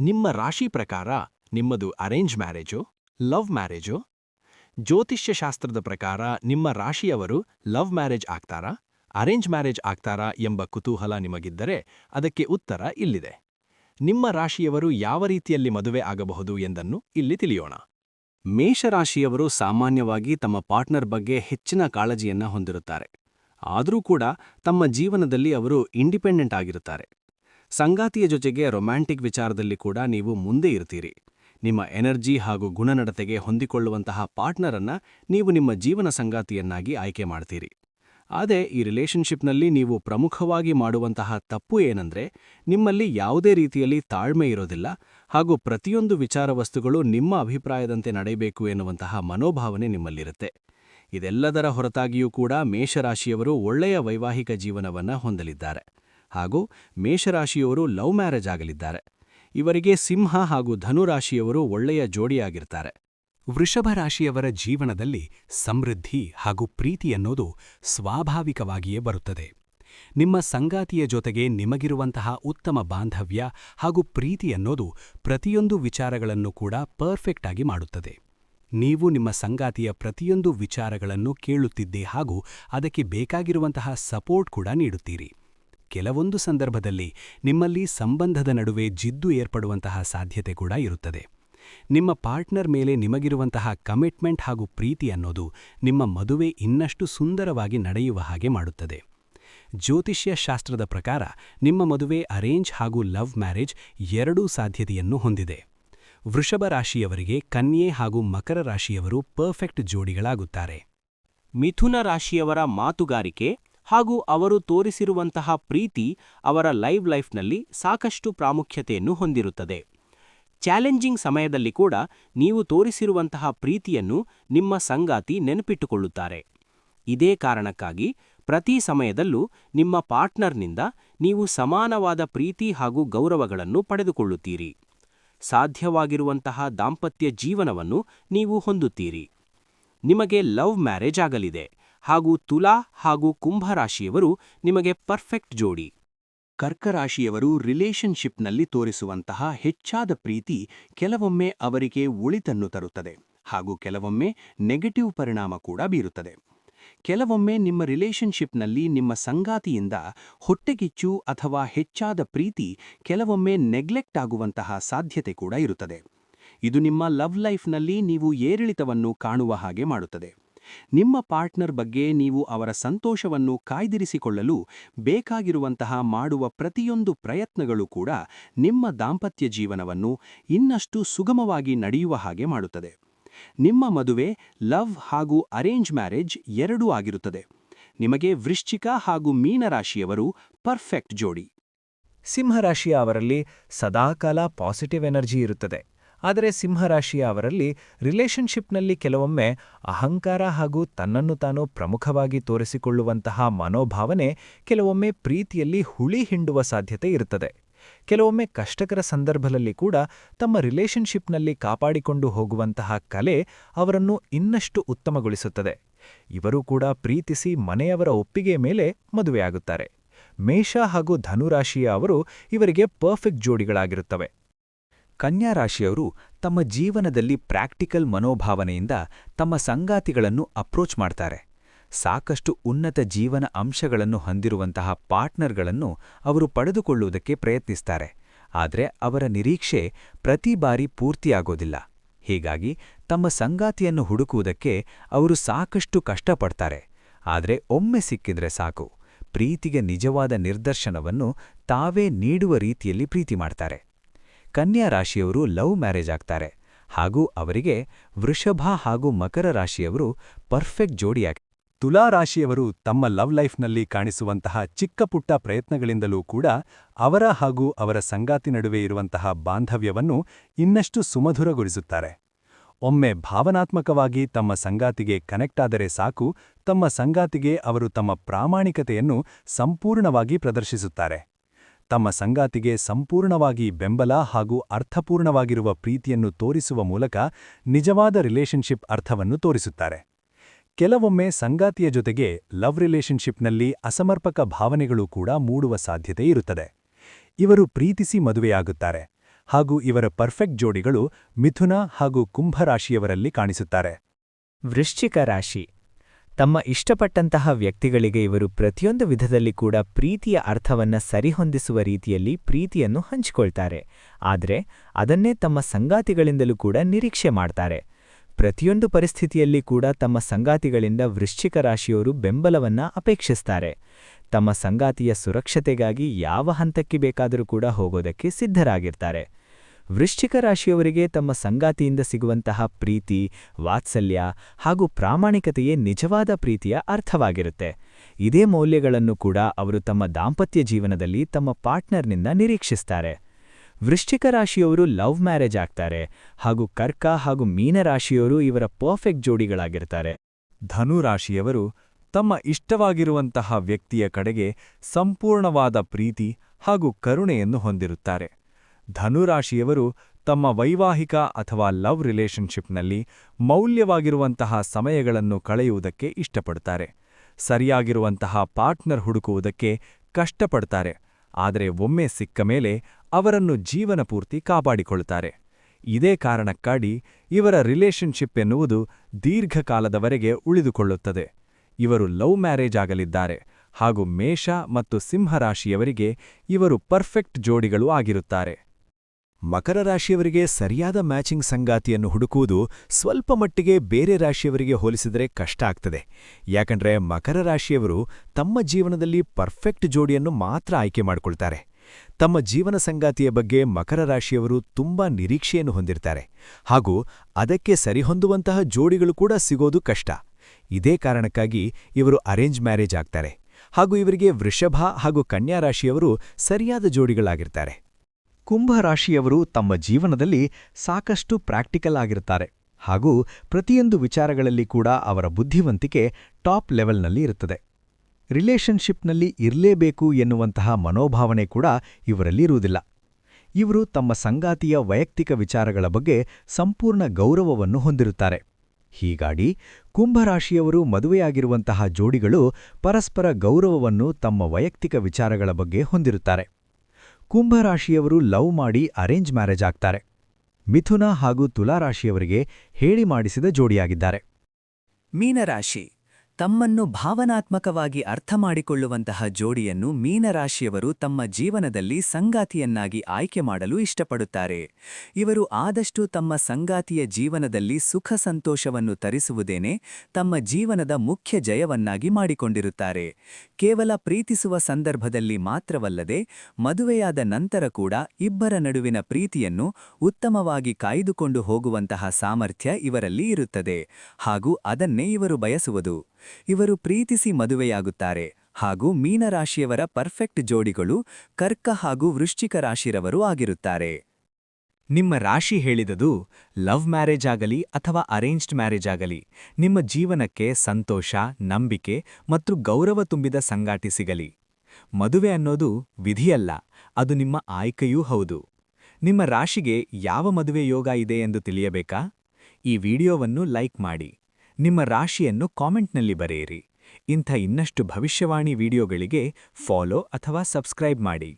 ನಿಮ್ಮ ರಾಶಿ ಪ್ರಕಾರ ನಿಮ್ಮದು ಅರೇಂಜ್ ಮ್ಯಾರೇಜೋ ಲವ್ ಮ್ಯಾರೇಜೋ ಜ್ಯೋತಿಷ್ಯಶಾಸ್ತ್ರದ ಪ್ರಕಾರ ನಿಮ್ಮ ರಾಶಿಯವರು ಲವ್ ಮ್ಯಾರೇಜ್ ಆಗ್ತಾರಾ ಅರೇಂಜ್ ಮ್ಯಾರೇಜ್ ಆಗ್ತಾರಾ ಎಂಬ ಕುತೂಹಲ ನಿಮಗಿದ್ದರೆ ಅದಕ್ಕೆ ಉತ್ತರ ಇಲ್ಲಿದೆ. ನಿಮ್ಮ ರಾಶಿಯವರು ಯಾವ ರೀತಿಯಲ್ಲಿ ಮದುವೆ ಆಗಬಹುದು ಎಂದನ್ನು ಇಲ್ಲಿ ತಿಳಿಯೋಣ. ಮೇಷರಾಶಿಯವರು ಸಾಮಾನ್ಯವಾಗಿ ತಮ್ಮ ಪಾರ್ಟ್ನರ್ ಬಗ್ಗೆ ಹೆಚ್ಚಿನ ಕಾಳಜಿಯನ್ನ ಹೊಂದಿರುತ್ತಾರೆ. ಆದರೂ ಕೂಡ ತಮ್ಮ ಜೀವನದಲ್ಲಿ ಅವರು ಇಂಡಿಪೆಂಡೆಂಟ್ ಆಗಿರುತ್ತಾರೆ. ಸಂಗಾತಿಯ ಜೊತೆಗೆ ರೊಮ್ಯಾಂಟಿಕ್ ವಿಚಾರದಲ್ಲಿ ಕೂಡ ನೀವು ಮುಂದೆ ಇರ್ತೀರಿ. ನಿಮ್ಮ ಎನರ್ಜಿ ಹಾಗೂ ಗುಣನಡತೆಗೆ ಹೊಂದಿಕೊಳ್ಳುವಂತಹ ಪಾರ್ಟ್ನರನ್ನ ನೀವು ನಿಮ್ಮ ಜೀವನ ಸಂಗಾತಿಯನ್ನಾಗಿ ಆಯ್ಕೆ ಮಾಡ್ತೀರಿ. ಆದರೆ ಈ ರಿಲೇಷನ್ಶಿಪ್ನಲ್ಲಿ ನೀವು ಪ್ರಮುಖವಾಗಿ ಮಾಡುವಂತಹ ತಪ್ಪು ಏನಂದ್ರೆ, ನಿಮ್ಮಲ್ಲಿ ಯಾವುದೇ ರೀತಿಯಲ್ಲಿ ತಾಳ್ಮೆ ಇರೋದಿಲ್ಲ ಹಾಗೂ ಪ್ರತಿಯೊಂದು ವಿಚಾರ ವಸ್ತುಗಳು ನಿಮ್ಮ ಅಭಿಪ್ರಾಯದಂತೆ ನಡೆಯಬೇಕು ಎನ್ನುವಂತಹ ಮನೋಭಾವನೆ ನಿಮ್ಮಲ್ಲಿರುತ್ತೆ. ಇದೆಲ್ಲದರ ಹೊರತಾಗಿಯೂ ಕೂಡ ಮೇಷರಾಶಿಯವರು ಒಳ್ಳೆಯ ವೈವಾಹಿಕ ಜೀವನವನ್ನು ಹೊಂದಲಿದ್ದಾರೆ. ಹಾಗೂ ಮೇಷರಾಶಿಯವರು ಲವ್ ಮ್ಯಾರೇಜ್ ಆಗಲಿದ್ದಾರೆ. ಇವರಿಗೆ ಸಿಂಹ ಹಾಗೂ ಧನುರಾಶಿಯವರು ಒಳ್ಳೆಯ ಜೋಡಿಯಾಗಿರ್ತಾರೆ. ವೃಷಭ ರಾಶಿಯವರ ಜೀವನದಲ್ಲಿ ಸಮೃದ್ಧಿ ಹಾಗೂ ಪ್ರೀತಿ ಅನ್ನೋದು ಸ್ವಾಭಾವಿಕವಾಗಿಯೇ ಬರುತ್ತದೆ. ನಿಮ್ಮ ಸಂಗಾತಿಯ ಜೊತೆಗೆ ನಿಮಗಿರುವಂತಹ ಉತ್ತಮ ಬಾಂಧವ್ಯ ಹಾಗೂ ಪ್ರೀತಿ ಅನ್ನೋದು ಪ್ರತಿಯೊಂದು ವಿಚಾರಗಳನ್ನು ಕೂಡ ಪರ್ಫೆಕ್ಟ್ ಆಗಿ ಮಾಡುತ್ತದೆ. ನೀವು ನಿಮ್ಮ ಸಂಗಾತಿಯ ಪ್ರತಿಯೊಂದು ವಿಚಾರಗಳನ್ನು ಕೇಳುತ್ತಿದ್ದೇ ಹಾಗೂ ಅದಕ್ಕೆ ಬೇಕಾಗಿರುವಂತಹ ಸಪೋರ್ಟ್ ಕೂಡ ನೀಡುತ್ತೀರಿ. ಕೆಲವೊಂದು ಸಂದರ್ಭದಲ್ಲಿ ನಿಮ್ಮಲ್ಲಿ ಸಂಬಂಧದ ನಡುವೆ ಜಿದ್ದು ಏರ್ಪಡುವಂತಹ ಸಾಧ್ಯತೆ ಕೂಡ ಇರುತ್ತದೆ. ನಿಮ್ಮ ಪಾರ್ಟ್ನರ್ ಮೇಲೆ ನಿಮಗಿರುವಂತಹ ಕಮಿಟ್ಮೆಂಟ್ ಹಾಗೂ ಪ್ರೀತಿ ಅನ್ನೋದು ನಿಮ್ಮ ಮದುವೆ ಇನ್ನಷ್ಟು ಸುಂದರವಾಗಿ ನಡೆಯುವ ಹಾಗೆ ಮಾಡುತ್ತದೆ. ಜ್ಯೋತಿಷ್ಯ ಶಾಸ್ತ್ರದ ಪ್ರಕಾರ ನಿಮ್ಮ ಮದುವೆ ಅರೇಂಜ್ ಹಾಗೂ ಲವ್ ಮ್ಯಾರೇಜ್ ಎರಡೂ ಸಾಧ್ಯತೆಯನ್ನು ಹೊಂದಿದೆ. ವೃಷಭ ರಾಶಿಯವರಿಗೆ ಕನ್ಯೆ ಹಾಗೂ ಮಕರ ರಾಶಿಯವರು ಪರ್ಫೆಕ್ಟ್ ಜೋಡಿಗಳಾಗುತ್ತಾರೆ. ಮಿಥುನ ರಾಶಿಯವರ ಮಾತುಗಾರಿಕೆ ಹಾಗೂ ಅವರು ತೋರಿಸಿರುವಂತಹ ಪ್ರೀತಿ ಅವರ ಲೈವ್ ಲೈಫ್ನಲ್ಲಿ ಸಾಕಷ್ಟು ಪ್ರಾಮುಖ್ಯತೆಯನ್ನು ಹೊಂದಿರುತ್ತದೆ. ಚಾಲೆಂಜಿಂಗ್ ಸಮಯದಲ್ಲಿ ಕೂಡ ನೀವು ತೋರಿಸಿರುವಂತಹ ಪ್ರೀತಿಯನ್ನು ನಿಮ್ಮ ಸಂಗಾತಿ ನೆನಪಿಟ್ಟುಕೊಳ್ಳುತ್ತಾರೆ. ಇದೇ ಕಾರಣಕ್ಕಾಗಿ ಪ್ರತಿ ಸಮಯದಲ್ಲೂ ನಿಮ್ಮ ಪಾರ್ಟ್ನರ್ನಿಂದ ನೀವು ಸಮಾನವಾದ ಪ್ರೀತಿ ಹಾಗೂ ಗೌರವಗಳನ್ನು ಪಡೆದುಕೊಳ್ಳುತ್ತೀರಿ. ಸಾಧ್ಯವಾಗಿರುವಂತಹ ದಾಂಪತ್ಯ ಜೀವನವನ್ನು ನೀವು ಹೊಂದುತ್ತೀರಿ. ನಿಮಗೆ ಲವ್ ಮ್ಯಾರೇಜ್ ಆಗಲಿದೆ. ಹಾಗೂ ತುಲಾ ಹಾಗೂ ಕುಂಭರಾಶಿಯವರು ನಿಮಗೆ ಪರ್ಫೆಕ್ಟ್ ಜೋಡಿ. ಕರ್ಕರಾಶಿಯವರು ರಿಲೇಷನ್ಶಿಪ್ನಲ್ಲಿ ತೋರಿಸುವಂತಹ ಹೆಚ್ಚಾದ ಪ್ರೀತಿ ಕೆಲವೊಮ್ಮೆ ಅವರಿಗೆ ಉಳಿತನ್ನು ತರುತ್ತದೆ ಹಾಗೂ ಕೆಲವೊಮ್ಮೆ ನೆಗೆಟಿವ್ ಪರಿಣಾಮ ಕೂಡ ಬೀರುತ್ತದೆ. ಕೆಲವೊಮ್ಮೆ ನಿಮ್ಮ ರಿಲೇಷನ್ಶಿಪ್ನಲ್ಲಿ ನಿಮ್ಮ ಸಂಗಾತಿಯಿಂದ ಹೊಟ್ಟೆಗಿಚ್ಚು ಅಥವಾ ಹೆಚ್ಚಾದ ಪ್ರೀತಿ ಕೆಲವೊಮ್ಮೆ ನೆಗ್ಲೆಕ್ಟ್ ಆಗುವಂತಹ ಸಾಧ್ಯತೆ ಕೂಡ ಇರುತ್ತದೆ. ಇದು ನಿಮ್ಮ ಲವ್ ಲೈಫ್ನಲ್ಲಿ ನೀವು ಏರಿಳಿತವನ್ನು ಕಾಣುವ ಹಾಗೆ ಮಾಡುತ್ತದೆ. ನಿಮ್ಮ ಪಾರ್ಟ್ನರ್ ಬಗ್ಗೆ ನೀವು ಅವರ ಸಂತೋಷವನ್ನು ಕಾಯ್ದಿರಿಸಿಕೊಳ್ಳಲು ಬೇಕಾಗಿರುವಂತಹ ಮಾಡುವ ಪ್ರತಿಯೊಂದು ಪ್ರಯತ್ನಗಳು ಕೂಡ ನಿಮ್ಮ ದಾಂಪತ್ಯ ಜೀವನವನ್ನು ಇನ್ನಷ್ಟು ಸುಗಮವಾಗಿ ನಡೆಯುವ ಹಾಗೆ ಮಾಡುತ್ತದೆ. ನಿಮ್ಮ ಮದುವೆ, ಲವ್ ಹಾಗೂ ಅರೇಂಜ್ ಮ್ಯಾರೇಜ್ ಎರಡೂ ಆಗಿರುತ್ತದೆ. ನಿಮಗೆ ವೃಶ್ಚಿಕ ಹಾಗೂ ಮೀನರಾಶಿಯವರು ಪರ್ಫೆಕ್ಟ್ ಜೋಡಿ. ಸಿಂಹರಾಶಿಯ ಅವರಲ್ಲಿ ಸದಾಕಾಲ ಪಾಸಿಟಿವ್ ಎನರ್ಜಿ ಇರುತ್ತದೆ. ಆದರೆ ಸಿಂಹರಾಶಿಯ ಅವರಲ್ಲಿ ರಿಲೇಷನ್ಶಿಪ್ನಲ್ಲಿ ಕೆಲವೊಮ್ಮೆ ಅಹಂಕಾರ ಹಾಗೂ ತನ್ನನ್ನು ತಾನು ಪ್ರಮುಖವಾಗಿ ತೋರಿಸಿಕೊಳ್ಳುವಂತಹ ಮನೋಭಾವನೆ ಕೆಲವೊಮ್ಮೆ ಪ್ರೀತಿಯಲ್ಲಿ ಹುಳಿ ಹಿಂಡುವ ಸಾಧ್ಯತೆ ಇರುತ್ತದೆ. ಕೆಲವೊಮ್ಮೆ ಕಷ್ಟಕರ ಸಂದರ್ಭದಲ್ಲಿ ಕೂಡ ತಮ್ಮ ರಿಲೇಷನ್ಶಿಪ್ನಲ್ಲಿ ಕಾಪಾಡಿಕೊಂಡು ಹೋಗುವಂತಹ ಕಲೆ ಅವರನ್ನು ಇನ್ನಷ್ಟು ಉತ್ತಮಗೊಳಿಸುತ್ತದೆ. ಇವರು ಕೂಡ ಪ್ರೀತಿಸಿ ಮನೆಯವರ ಒಪ್ಪಿಗೆ ಮೇಲೆ ಮದುವೆಯಾಗುತ್ತಾರೆ. ಮೇಷ ಹಾಗೂ ಧನುರಾಶಿಯ ಅವರು ಇವರಿಗೆ ಪರ್ಫೆಕ್ಟ್ ಜೋಡಿಗಳಾಗಿರುತ್ತವೆ. ಕನ್ಯಾ ರಾಶಿಯವರು ತಮ್ಮ ಜೀವನದಲ್ಲಿ ಪ್ರಾಕ್ಟಿಕಲ್ ಮನೋಭಾವನೆಯಿಂದ ತಮ್ಮ ಸಂಗಾತಿಗಳನ್ನು ಅಪ್ರೋಚ್ ಮಾಡ್ತಾರೆ. ಸಾಕಷ್ಟು ಉನ್ನತ ಜೀವನ ಅಂಶಗಳನ್ನು ಹೊಂದಿರುವಂತಹ ಪಾರ್ಟ್ನರ್ಗಳನ್ನು ಅವರು ಪಡೆದುಕೊಳ್ಳುವುದಕ್ಕೆ ಪ್ರಯತ್ನಿಸ್ತಾರೆ. ಆದರೆ ಅವರ ನಿರೀಕ್ಷೆ ಪ್ರತಿ ಬಾರಿ ಪೂರ್ತಿಯಾಗೋದಿಲ್ಲ. ಹೀಗಾಗಿ ತಮ್ಮ ಸಂಗಾತಿಯನ್ನು ಹುಡುಕುವುದಕ್ಕೆ ಅವರು ಸಾಕಷ್ಟು ಕಷ್ಟಪಡ್ತಾರೆ. ಆದರೆ ಒಮ್ಮೆ ಸಿಕ್ಕಿದ್ರೆ ಸಾಕು. ಪ್ರೀತಿಗೆ ನಿಜವಾದ ನಿರ್ದರ್ಶನವನ್ನು ತಾವೇ ನೀಡುವ ರೀತಿಯಲ್ಲಿ ಪ್ರೀತಿ ಮಾಡ್ತಾರೆ. ಕನ್ಯಾ ರಾಶಿಯವರು ಲವ್ ಮ್ಯಾರೇಜ್ ಆಗ್ತಾರೆ. ಹಾಗೂ ಅವರಿಗೆ ವೃಷಭ ಹಾಗೂ ಮಕರ ರಾಶಿಯವರು ಪರ್ಫೆಕ್ಟ್ ಜೋಡಿಯಾಗಿ ತುಲಾ ರಾಶಿಯವರು ತಮ್ಮ ಲವ್ ಲೈಫ್ನಲ್ಲಿ ಕಾಣಿಸುವಂತಹ ಚಿಕ್ಕಪುಟ್ಟ ಪ್ರಯತ್ನಗಳಿಂದಲೂ ಕೂಡ ಅವರ ಹಾಗೂ ಅವರ ಸಂಗಾತಿ ನಡುವೆ ಇರುವಂತಹ ಬಾಂಧವ್ಯವನ್ನು ಇನ್ನಷ್ಟು ಸುಮಧುರಗೊಳಿಸುತ್ತಾರೆ. ಒಮ್ಮೆ ಭಾವನಾತ್ಮಕವಾಗಿ ತಮ್ಮ ಸಂಗಾತಿಗೆ ಕನೆಕ್ಟ್ ಆದರೆ ಸಾಕು, ತಮ್ಮ ಸಂಗಾತಿಗೆ ಅವರು ತಮ್ಮ ಪ್ರಾಮಾಣಿಕತೆಯನ್ನು ಸಂಪೂರ್ಣವಾಗಿ ಪ್ರದರ್ಶಿಸುತ್ತಾರೆ. ತಮ್ಮ ಸಂಗಾತಿಗೆ ಸಂಪೂರ್ಣವಾಗಿ ಬೆಂಬಲ ಹಾಗೂ ಅರ್ಥಪೂರ್ಣವಾಗಿರುವ ಪ್ರೀತಿಯನ್ನು ತೋರಿಸುವ ಮೂಲಕ ನಿಜವಾದ ರಿಲೇಷನ್ಶಿಪ್ ಅರ್ಥವನ್ನು ತೋರಿಸುತ್ತಾರೆ. ಕೆಲವೊಮ್ಮೆ ಸಂಗಾತಿಯ ಜೊತೆಗೆ ಲವ್ ರಿಲೇಷನ್ಶಿಪ್ನಲ್ಲಿ ಅಸಮರ್ಪಕ ಭಾವನೆಗಳು ಕೂಡ ಮೂಡುವ ಸಾಧ್ಯತೆ ಇರುತ್ತದೆ. ಇವರು ಪ್ರೀತಿಸಿ ಮದುವೆಯಾಗುತ್ತಾರೆ ಹಾಗೂ ಇವರ ಪರ್ಫೆಕ್ಟ್ ಜೋಡಿಗಳು ಮಿಥುನ ಹಾಗೂ ಕುಂಭರಾಶಿಯವರಲ್ಲಿ ಕಾಣಿಸುತ್ತಾರೆ. ವೃಶ್ಚಿಕ ರಾಶಿ ತಮ್ಮ ಇಷ್ಟಪಟ್ಟಂತಹ ವ್ಯಕ್ತಿಗಳಿಗೆ ಇವರು ಪ್ರತಿಯೊಂದು ವಿಧದಲ್ಲಿ ಕೂಡ ಪ್ರೀತಿಯ ಅರ್ಥವನ್ನ ಸರಿಹೊಂದಿಸುವ ರೀತಿಯಲ್ಲಿ ಪ್ರೀತಿಯನ್ನು ಹಂಚಿಕೊಳ್ತಾರೆ. ಆದರೆ ಅದನ್ನೇ ತಮ್ಮ ಸಂಗಾತಿಗಳಿಂದಲೂ ಕೂಡ ನಿರೀಕ್ಷೆ ಮಾಡ್ತಾರೆ. ಪ್ರತಿಯೊಂದು ಪರಿಸ್ಥಿತಿಯಲ್ಲಿ ಕೂಡ ತಮ್ಮ ಸಂಗಾತಿಗಳಿಂದ ವೃಶ್ಚಿಕ ರಾಶಿಯವರು ಬೆಂಬಲವನ್ನ ಅಪೇಕ್ಷಿಸ್ತಾರೆ. ತಮ್ಮ ಸಂಗಾತಿಯ ಸುರಕ್ಷತೆಗಾಗಿ ಯಾವ ಹಂತಕ್ಕೆ ಬೇಕಾದರೂ ಕೂಡ ಹೋಗೋದಕ್ಕೆ ಸಿದ್ಧರಾಗಿರ್ತಾರೆ. ವೃಶ್ಚಿಕ ರಾಶಿಯವರಿಗೆ ತಮ್ಮ ಸಂಗಾತಿಯಿಂದ ಸಿಗುವಂತಹ ಪ್ರೀತಿ, ವಾತ್ಸಲ್ಯ ಹಾಗೂ ಪ್ರಾಮಾಣಿಕತೆಯೇ ನಿಜವಾದ ಪ್ರೀತಿಯ ಅರ್ಥವಾಗಿರುತ್ತೆ. ಇದೇ ಮೌಲ್ಯಗಳನ್ನು ಕೂಡ ಅವರು ತಮ್ಮ ದಾಂಪತ್ಯ ಜೀವನದಲ್ಲಿ ತಮ್ಮ ಪಾರ್ಟ್ನರ್ನಿಂದ ನಿರೀಕ್ಷಿಸ್ತಾರೆ. ವೃಶ್ಚಿಕ ರಾಶಿಯವರು ಲವ್ ಮ್ಯಾರೇಜ್ ಆಗ್ತಾರೆ ಹಾಗೂ ಕರ್ಕ ಹಾಗೂ ಮೀನರಾಶಿಯವರು ಇವರ ಪರ್ಫೆಕ್ಟ್ ಜೋಡಿಗಳಾಗಿರ್ತಾರೆ. ಧನುರಾಶಿಯವರು ತಮ್ಮ ಇಷ್ಟವಾಗಿರುವಂತಹ ವ್ಯಕ್ತಿಯ ಕಡೆಗೆ ಸಂಪೂರ್ಣವಾದ ಪ್ರೀತಿ ಹಾಗೂ ಕರುಣೆಯನ್ನು ಹೊಂದಿರುತ್ತಾರೆ. ಧನುರಾಶಿಯವರು ತಮ್ಮ ವೈವಾಹಿಕ ಅಥವಾ ಲವ್ ರಿಲೇಷನ್ಶಿಪ್ನಲ್ಲಿ ಮೌಲ್ಯವಾಗಿರುವಂತಹ ಸಮಯಗಳನ್ನು ಕಳೆಯುವುದಕ್ಕೆ ಇಷ್ಟಪಡುತ್ತಾರೆ ಸರಿಯಾಗಿರುವಂತಹ ಪಾರ್ಟ್ನರ್ ಹುಡುಕುವುದಕ್ಕೆ ಕಷ್ಟಪಡ್ತಾರೆ. ಆದರೆ ಒಮ್ಮೆ ಸಿಕ್ಕ ಮೇಲೆ ಅವರನ್ನು ಜೀವನಪೂರ್ತಿ ಕಾಪಾಡಿಕೊಳ್ಳುತ್ತಾರೆ. ಇದೇ ಕಾರಣಕ್ಕಾಗಿ ಇವರ ರಿಲೇಷನ್ಶಿಪ್ ಎನ್ನುವುದು ದೀರ್ಘಕಾಲದವರೆಗೆ ಉಳಿದುಕೊಳ್ಳುತ್ತದೆ. ಇವರು ಲವ್ ಮ್ಯಾರೇಜ್ ಆಗಲಿದ್ದಾರೆ. ಹಾಗೂ ಮೇಷ ಮತ್ತು ಸಿಂಹರಾಶಿಯವರಿಗೆ ಇವರು ಪರ್ಫೆಕ್ಟ್ ಜೋಡಿಗಳು ಆಗಿರುತ್ತಾರೆ. ಮಕರ ರಾಶಿಯವರಿಗೆ ಸರಿಯಾದ ಮ್ಯಾಚಿಂಗ್ ಸಂಗಾತಿಯನ್ನು ಹುಡುಕುವುದು ಸ್ವಲ್ಪ ಮಟ್ಟಿಗೆ ಬೇರೆ ರಾಶಿಯವರಿಗೆ ಹೋಲಿಸಿದರೆ ಕಷ್ಟ ಆಗ್ತದೆ. ಯಾಕಂದ್ರೆ ಮಕರ ರಾಶಿಯವರು ತಮ್ಮ ಜೀವನದಲ್ಲಿ ಪರ್ಫೆಕ್ಟ್ ಜೋಡಿಯನ್ನು ಮಾತ್ರ ಆಯ್ಕೆ ಮಾಡಿಕೊಳ್ತಾರೆ. ತಮ್ಮ ಜೀವನ ಸಂಗಾತಿಯ ಬಗ್ಗೆ ಮಕರ ರಾಶಿಯವರು ತುಂಬಾ ನಿರೀಕ್ಷೆಯನ್ನು ಹೊಂದಿರ್ತಾರೆ. ಹಾಗೂ ಅದಕ್ಕೆ ಸರಿಹೊಂದುವಂತಹ ಜೋಡಿಗಳು ಕೂಡ ಸಿಗೋದು ಕಷ್ಟ. ಇದೇ ಕಾರಣಕ್ಕಾಗಿ ಇವರು ಅರೇಂಜ್ ಮ್ಯಾರೇಜ್ ಆಗ್ತಾರೆ. ಹಾಗೂ ಇವರಿಗೆ ವೃಷಭ ಹಾಗೂ ಕನ್ಯಾ ರಾಶಿಯವರು ಸರಿಯಾದ ಜೋಡಿಗಳಾಗಿರ್ತಾರೆ. ಕುಂಭರಾಶಿಯವರು ತಮ್ಮ ಜೀವನದಲ್ಲಿ ಸಾಕಷ್ಟು ಪ್ರಾಕ್ಟಿಕಲ್ ಆಗಿರುತ್ತಾರೆ. ಹಾಗೂ ಪ್ರತಿಯೊಂದು ವಿಚಾರಗಳಲ್ಲಿ ಕೂಡ ಅವರ ಬುದ್ಧಿವಂತಿಕೆ ಟಾಪ್ ಲೆವೆಲ್ನಲ್ಲಿ ಇರುತ್ತದೆ. ರಿಲೇಷನ್ಶಿಪ್ನಲ್ಲಿ ಇರಲೇಬೇಕು ಎನ್ನುವಂತಹ ಮನೋಭಾವನೆ ಕೂಡ ಇವರಲ್ಲಿ ಇರುವುದಿಲ್ಲ. ಇವರು ತಮ್ಮ ಸಂಗಾತಿಯ ವೈಯಕ್ತಿಕ ವಿಚಾರಗಳ ಬಗ್ಗೆ ಸಂಪೂರ್ಣ ಗೌರವವನ್ನು ಹೊಂದಿರುತ್ತಾರೆ. ಹೀಗಾಗಿ ಕುಂಭರಾಶಿಯವರು ಮದುವೆಯಾಗಿರುವಂತಹ ಜೋಡಿಗಳು ಪರಸ್ಪರ ಗೌರವವನ್ನು ತಮ್ಮ ವೈಯಕ್ತಿಕ ವಿಚಾರಗಳ ಬಗ್ಗೆ ಹೊಂದಿರುತ್ತಾರೆ. ಕುಂಭರಾಶಿಯವರು ಲವ್ ಮಾಡಿ ಅರೇಂಜ್ ಮ್ಯಾರೇಜ್ ಆಗ್ತಾರೆ. ಮಿಥುನ ಹಾಗೂ ತುಲಾರಾಶಿಯವರಿಗೆ ಹೇಳಿ ಮಾಡಿಸಿದ ಜೋಡಿಯಾಗಿದ್ದಾರೆ. ಮೀನರಾಶಿ. ತಮ್ಮನ್ನು ಭಾವನಾತ್ಮಕವಾಗಿ ಅರ್ಥ ಮಾಡಿಕೊಳ್ಳುವಂತಹ ಜೋಡಿಯನ್ನು ಮೀನರಾಶಿಯವರು ತಮ್ಮ ಜೀವನದಲ್ಲಿ ಸಂಗಾತಿಯನ್ನಾಗಿ ಆಯ್ಕೆ ಮಾಡಲು ಇಷ್ಟಪಡುತ್ತಾರೆ. ಇವರು ಆದಷ್ಟು ತಮ್ಮ ಸಂಗಾತಿಯ ಜೀವನದಲ್ಲಿ ಸುಖ ಸಂತೋಷವನ್ನು ತರಿಸುವುದೇನೆ ತಮ್ಮ ಜೀವನದ ಮುಖ್ಯ ಜಯವನ್ನಾಗಿ ಮಾಡಿಕೊಂಡಿರುತ್ತಾರೆ. ಕೇವಲ ಪ್ರೀತಿಸುವ ಸಂದರ್ಭದಲ್ಲಿ ಮಾತ್ರವಲ್ಲದೆ ಮದುವೆಯಾದ ನಂತರ ಕೂಡ ಇಬ್ಬರ ನಡುವಿನ ಪ್ರೀತಿಯನ್ನು ಉತ್ತಮವಾಗಿ ಕಾಯ್ದುಕೊಂಡು ಹೋಗುವಂತಹ ಸಾಮರ್ಥ್ಯ ಇವರಲ್ಲಿ ಇರುತ್ತದೆ. ಹಾಗೂ ಅದನ್ನೇ ಇವರು ಬಯಸುವುದು. ಇವರು ಪ್ರೀತಿಸಿ ಮದುವೆಯಾಗುತ್ತಾರೆ ಹಾಗೂ ಮೀನರಾಶಿಯವರ ಪರ್ಫೆಕ್ಟ್ ಜೋಡಿಗಳು ಕರ್ಕ ಹಾಗೂ ವೃಶ್ಚಿಕ ರಾಶಿರವರು ಆಗಿರುತ್ತಾರೆ. ನಿಮ್ಮ ರಾಶಿ ಹೇಳಿದದು ಲವ್ ಮ್ಯಾರೇಜ್ ಆಗಲಿ ಅಥವಾ ಅರೇಂಜ್ಡ್ ಮ್ಯಾರೇಜ್ ಆಗಲಿ, ನಿಮ್ಮ ಜೀವನಕ್ಕೆ ಸಂತೋಷ, ನಂಬಿಕೆ ಮತ್ತು ಗೌರವ ತುಂಬಿದ ಸಂಗಾಟಿ ಸಿಗಲಿ. ಮದುವೆ ಅನ್ನೋದು ವಿಧಿಯಲ್ಲ, ಅದು ನಿಮ್ಮ ಆಯ್ಕೆಯೂ ಹೌದು. ನಿಮ್ಮ ರಾಶಿಗೆ ಯಾವ ಮದುವೆ ಯೋಗ ಇದೆ ಎಂದು ತಿಳಿಯಬೇಕಾ? ಈ ವಿಡಿಯೋವನ್ನು ಲೈಕ್ ಮಾಡಿ. ನಿಮ್ಮ ರಾಶಿಯನ್ನು ಕಾಮೆಂಟ್ನಲ್ಲಿ ಬರೆಯಿರಿ. ಇಂಥ ಇನ್ನಷ್ಟು ಭವಿಷ್ಯವಾಣಿ ವಿಡಿಯೋಗಳಿಗೆ ಫಾಲೋ ಅಥವಾ ಸಬ್ಸ್ಕ್ರೈಬ್ ಮಾಡಿ.